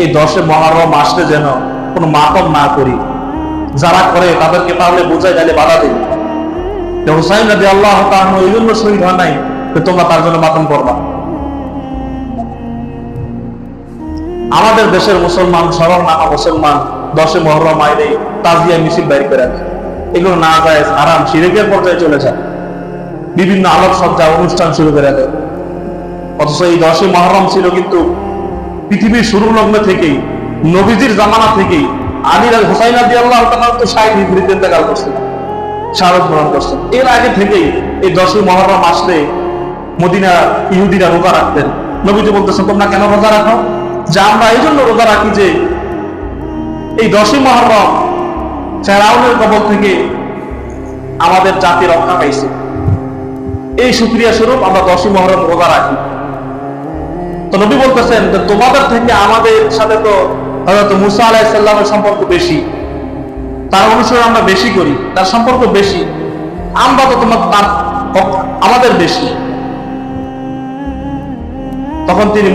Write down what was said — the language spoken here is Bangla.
এই দশে মহারম আসলে যেন কোনো মাতম না করি। যারা করে তাদেরকে তাহলে বোঝায় গেলে বাধা দিই। হুসাইন রাজি আল্লাহ জন্য শহীদ হয় নাই তোমরা তার জন্য মাতম করবা। আমাদের দেশের মুসলমান সরল নামা মুসলমান দশে মহরম আইলে তাজিয়া মিছিল বাইর করে এগুলো না যায় আরাম সিরেকের পর্যায়ে চলে যায়। বিভিন্ন আলোক সজ্জা অনুষ্ঠান শুরু করে দেয়। অথচ এই দশে মহরম ছিল কিন্তু পৃথিবীর শুরু লগ্ন থেকেই, নবীজির জামানা থেকেই আলীর আল হুসাইন আদি আল্লাহ তো ষাট হিজড়িতে করছেন শাহাদত গ্রহণ করছেন। এর আগে থেকেই এই দশই মহরম আসলে মদিনা ইহুদিরা রোজা রাখতেন। নবীজি বলতেছেন, তোমরা কেন রোজা রাখো? যা আমরা এই জন্য রোজা রাখি যে এই দশই মহরম ফেরাউনের কবল থেকে আমাদের জাতি রক্ষা পাইছে। এই সুক্রিয়া স্বরূপ আমরা দশই মহরম রোজা রাখি। তো নবী বলতেছেন তোমাদের থেকে আমাদের সাথে তো হয়তো মুসা আলাহিসাল্লামের সম্পর্ক বেশি। তার অনুসরণ আমরা বেশি করি, তার সম্পর্ক বেশি। আমরা তো তোমার তার আমাদের বেশি। তখন তিনি